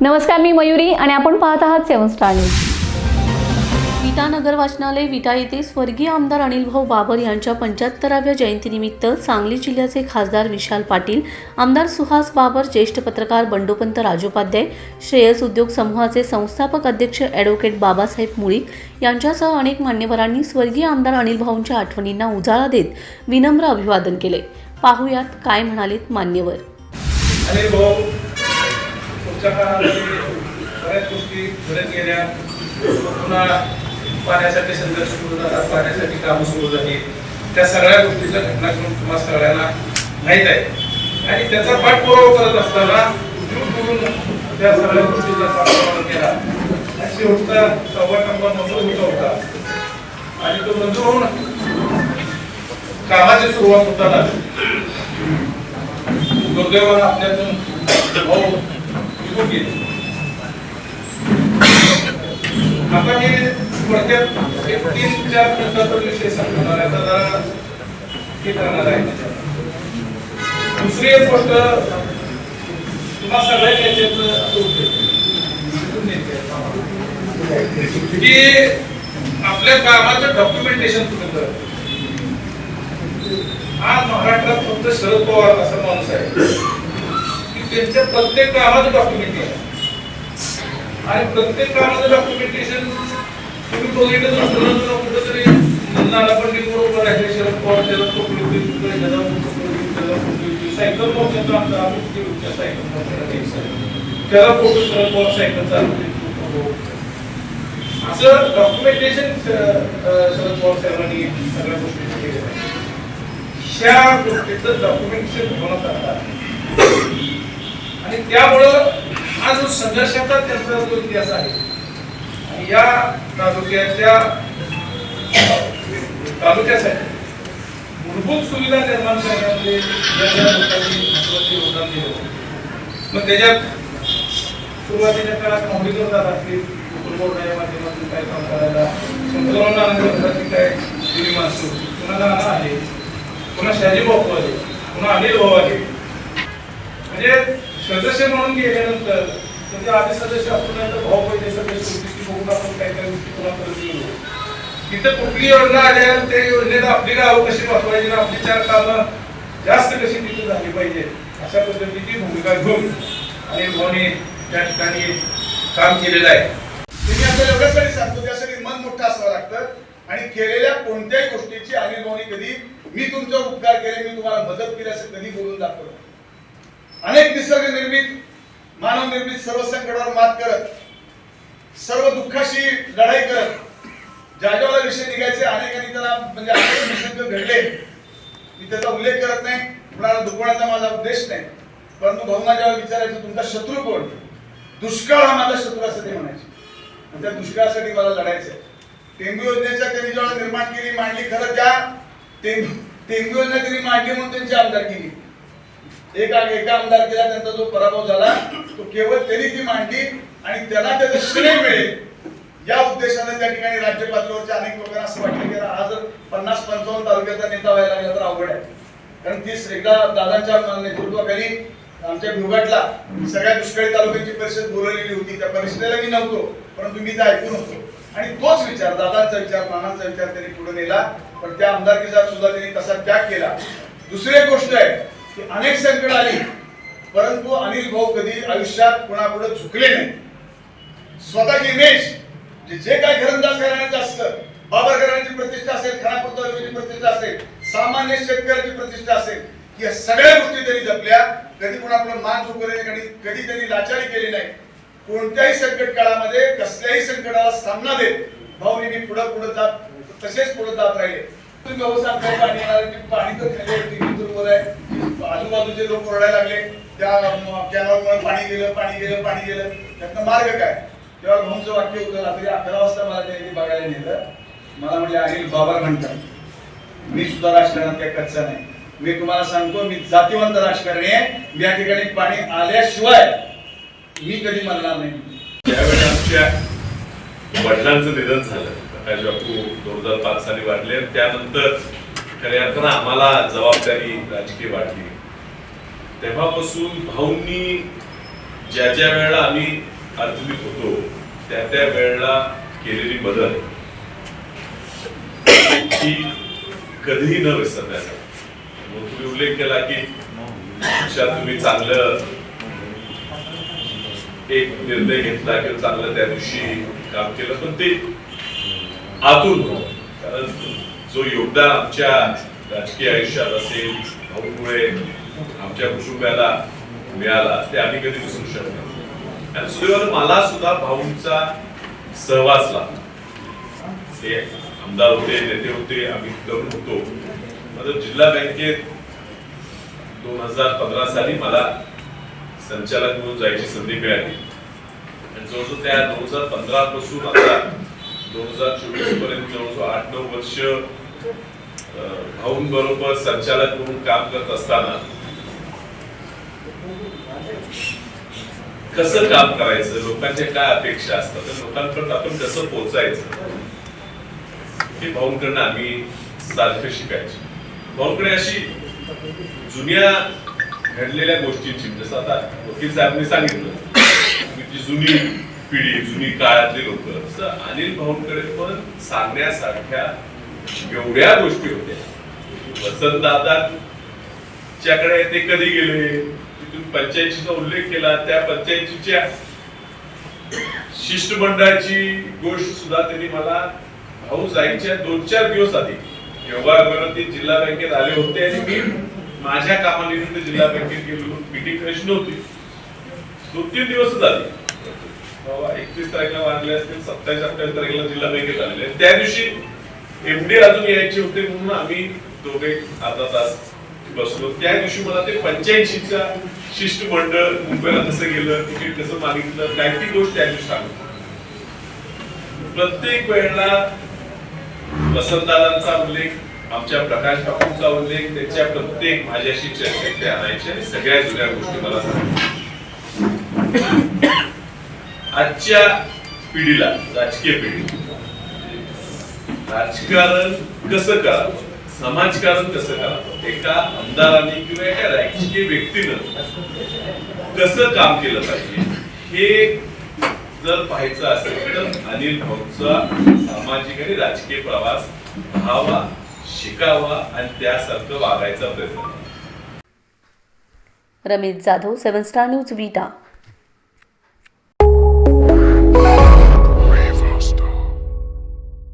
नमस्कार मी मयुरी आणि आपण पाहत आहात सेवन स्टार न्यूज. विटा नगर वाचनालय विटा येथे स्वर्गीय आमदार अनिल भाऊ बाबर यांच्या पंच्याहत्तराव्या जयंतीनिमित्त सांगली जिल्ह्याचे खासदार विशाल पाटील आमदार सुहास बाबर ज्येष्ठ पत्रकार बंडोपंत राजोपाध्याय श्रेयस उद्योग समूहाचे संस्थापक अध्यक्ष ॲडव्होकेट बाबासाहेब मुळीक यांच्यासह अनेक मान्यवरांनी स्वर्गीय आमदार अनिल भाऊंच्या आठवणींना उजाळा देत विनम्र अभिवादन केले. पाहुयात काय म्हणालेत मान्यवर. पुढच्या काळामध्ये बऱ्याच गोष्टी घडत गेल्या. पुन्हा पाण्यासाठी संघर्ष सुरू झाला पाण्यासाठी कामं सुरू झाली. त्या सगळ्या गोष्टीच्या घटनाक्रम तुम्हाला सगळ्यांना माहीत आहे आणि त्याचा पाठपुरावा करत असताना उद्योग करून त्या सगळ्या गोष्टीचा पाठपुरावा केला. अशी होता सव्वा टप्पा मंजूर होता होता. आणि तो मंजूर होऊन कामाची सुरुवात होताना दुर्दैवानं आपल्यातून भाऊ निघून गेले आता थोडक्यात एक तीन चार मिनिटाचा विषय सांगणार आहे आता जरा हे करणार आहे. दुसरी एक गोष्ट तुम्हाला सगळ्यात याच्यात की आपल्या कामाचं डॉक्युमेंटेशन तुम्ही करत आज महाराष्ट्रात फक्त शरद पवार असा माणूस आहे. की त्यांच्या प्रत्येक कामाचं डॉक्युमेंटेशन आणि प्रत्येक कामाचं डॉक्युमेंटेशन तुम्ही बघितलं तर कुठं ना कुठंतरी नाना पंडित बरोबर आहे शरद पवार त्याला पकडून होती, तिकडे त्याला पकडून होती, त्याला पकडून आमचा आम्ही तिथे सायकल मोर्चाला त्याला फोटो शरद पवार सायकल चालवते असं डॉक्युमेंटेशन शरद पवार साहेबांनी सगळ्या गोष्टी केलेल्या आहेत. ह्या गोष्टीचं डॉक्युमेंटेशन होणं करतात आणि त्यामुळं हा जो संघर्षाचा त्यांचा जो इतिहास आहे आणि या तालुक्याच्या तालुक्यासाठी मूलभूत सुविधा निर्माण करण्यामध्ये या लोकांनी महत्त्वाचे योगदान मग त्याच्यात सुरुवातीच्या काळात मोडीकर दादा असतील कुटुंबोदया माध्यमातून काय काम करायला संतराव आनंद काय सिनेमा असतो पुन्हा नाना आले पुन्हा शहाजी भाऊ आले पुन्हा अनिल भाऊ आले म्हणून गेल्यानंतर म्हणजे आधी सदस्य आपण भाऊ पहिले सदस्य होते बघून आपण काय काय गोष्टी पुन्हा करत गेलो तिथं कुठली योजना आल्या त्या योजनेत आपली गावं कशी वाचवायची आपली चार कामं जास्त कशी तिथे झाली पाहिजे? अशा पद्धतीची भूमिका घेऊन आणि भाऊने त्या ठिकाणी काम केलेलं आहे. तुम्ही आपल्याला एवढ्यासाठी सांगतो त्यासाठी मन मोठं असावं लागतं. आणि केलेल्या कोणत्याही गोष्टीची अनिल भाऊनी कधी मी तुमचा उपकार केले मी तुम्हाला मदत केली असं कधी बोलून दाखवलं. अनेक निसर्ग निर्मित मानव निर्मित सर्व संकटावर मात करत सर्व दुःखाशी लढाई करत ज्या ज्या विषय निघायचे अनेकांनी त्याला म्हणजे अनेक निसर्ग घडले. मी त्याचा उल्लेख करत नाही कुणाला दुखवण्याचा माझा उद्देश नाही. परंतु भाऊना ज्यावेळेला विचारायचं तुमचा शत्रू कोण? दुष्काळ हा माझा शत्रू असं ते म्हणायचे. त्या दुष्काळासाठी मला लढायचं आहे तेंदू योजनेच्या त्यांनी जेव्हा निर्माण केली मांडली खरं त्या तेंदू योजना त्यांनी मांडली म्हणून त्यांची आमदार केली. एका एका आमदार केला त्यांचा जो पराभव झाला तो केवळ त्यांनी ती मांडली आणि त्यांना त्याचं श्रेय मिळेल. या उद्देशाने त्या ठिकाणी राज्य पातळीवरच्या अनेक लोकांना असं वाटलं की हा जर पन्नास पंचावन्न तालुक्याचा नेता व्हायला लागला तर अवघड आहे. कारण ती एकदा दादांच्या नेतृत्वाखाली आमच्या विभागातला सगळ्या दुष्काळी तालुक्यांची परिषद बोलवलेली होती. त्या परिषदेला मी नव्हतो परंतु मी ते ऐकून होतो. आणि तोच विचार दादांचा विचार मानाचा विचार त्यांनी पुढे नेला. पण त्या आमदारकीचा सुद्धा त्यांनी तसा त्याग केला. दुसरी एक गोष्ट आहे की अनेक संकट आली. परंतु अनिल भाऊ कधी आयुष्यात कुणापुढे झुकले नाही. स्वतःची इमेज जे काय घरंदाज घराण्याचं असतं बाबर घराण्याची प्रतिष्ठा असेल खानापूर प्रतिष्ठा असेल सामान्य शेतकऱ्याची प्रतिष्ठा असेल या सगळ्या गोष्टी त्यांनी जपल्या. कधी कुणापुढे मान झुकवले कधी कधी त्यांनी लाचारी केली नाही. कोणत्याही संकट काळामध्ये कसल्याही संकटाला सामना देत भाऊ नेहमी पुढे पुढे जात तसेच पुढे जात राहिले. तुम्ही व्यवसाय पाणी पाणी तर खाली आहे, आजूबाजूचे लोक ओरडायला लागले. त्या कॅनॉलमुळे पाणी गेलं पाणी गेलं पाणी गेलं. त्यातनं मार्ग काय? तेव्हा भाऊंचं वाक्य होतं रात्री अकरा वाजता मला त्यांनी बघायला नेलं. मला म्हणजे अनिल बाबा म्हणतात. मी सुद्धा राजकारणात काही कच्चा नाही. मी तुम्हाला सांगतो मी जातीवंत राजकारणी आहे. मी या ठिकाणी पाणी आल्याशिवाय मी कधी म्हणणार नाही. त्यावेळी आमच्या वडिलांचं निधन झालं. प्रकाश बापू दोन हजार पाच साली वाढले. त्यानंतर खऱ्या अर्थानं आम्हाला जबाबदारी राजकीय वाढली. तेव्हापासून भाऊंनी ज्या ज्या वेळेला आम्ही अडचणीत होतो त्या त्या वेळेला केलेली बदल ही कधीही न विसरण्याचा मग तुम्ही उल्लेख केला की तुम्ही चांगलं एक निर्णय घेतला किंवा चांगलं त्या दिवशी काम केलं पण ते आतून कारण जो योगदान आमच्या राजकीय आयुष्यात असेल भाऊमुळे आमच्या कुटुंबाला मिळाला ते आम्ही कधी विसरू शकत नाही. आणि सुदैवानं मला सुद्धा भाऊंचा सहवास लागला. ते आमदार होते नेते होते आम्ही तरुण होतो. मात्र जिल्हा बँकेत दोन हजार पंधरा साली मला संचालक म्हणून जायची संधी मिळाली. आणि जवळजवळ त्या दोन हजार पंधरा पासून आता दोन हजार चोवीसपर्यंत जवळजवळ आठ नऊ वर्ष भाऊंबरोबर संचालक म्हणून काम करत असताना कसं काम करायचं? लोकांच्या काय अपेक्षा असतात? तर लोकांपर्यंत आपण कसं पोहोचायचं? हे भाऊंकडनं आम्ही सारखं शिकायचो. भाऊंकडे अशी जुन्या घडलेल्या गोष्टींची जसं आता वकील साहेबांनी सांगितलं जी जुनी पिढी जुनी काळातले लोक. तसं अनिल भाऊंकडे पण सांगण्यासारख्या एवढ्या गोष्टी होत्या. वसंत दादाच्याकडे ते कधी गेले? तिथून पंचायतीचा उल्लेख केला. त्या पंचायतीच्या शिष्टमंडळाची गोष्ट सुद्धा त्यांनी मला भाऊ जायच्या दोन चार दिवस आधी योगायोगानं ते जिल्हा बँकेत आले होते आणि मी माझ्या कामानिमित्त जिल्हा बँकेत गेलो मिटिंग करायची नव्हती दोन तीन दिवस झाले. बाबा एकतीस तारखेला वाढले असतील सत्तावीस अठ्ठावीस तारखेला जिल्हा बँकेत आलेले. त्या दिवशी एमडी अजून यायचे होते म्हणून आम्ही दोघे अर्धा तास बसलो. त्या दिवशी मला ते पंच्याऐंशीच्या शिष्टमंडळ मुंबईला कसं गेलं तिकीट कसं मागितलं काय ती गोष्ट त्या दिवशी सांगितलं प्रत्येक वेळेला वसंतदादांचा उल्लेख आमच्या प्रकाश बापूंचा उल्लेख त्याच्या प्रत्येक माझ्याशी चर्चेत ते आणायचे सगळ्या जुन्या गोष्टी मला आजच्या पिढीला राजकीय पिढी राजकारण कसं करावं? समाजकारण कसं करावं एका आमदाराने किंवा एका राजकीय व्यक्तीनं कसं काम केलं पाहिजे? हे जर पाहायचं असेल तर अनिल भाऊचा सामाजिक आणि राजकीय प्रवास पाहावा शिकावा आणि त्यासारखं वागायचा प्रयत्न. Ramesh Jadhav seven star news Vita.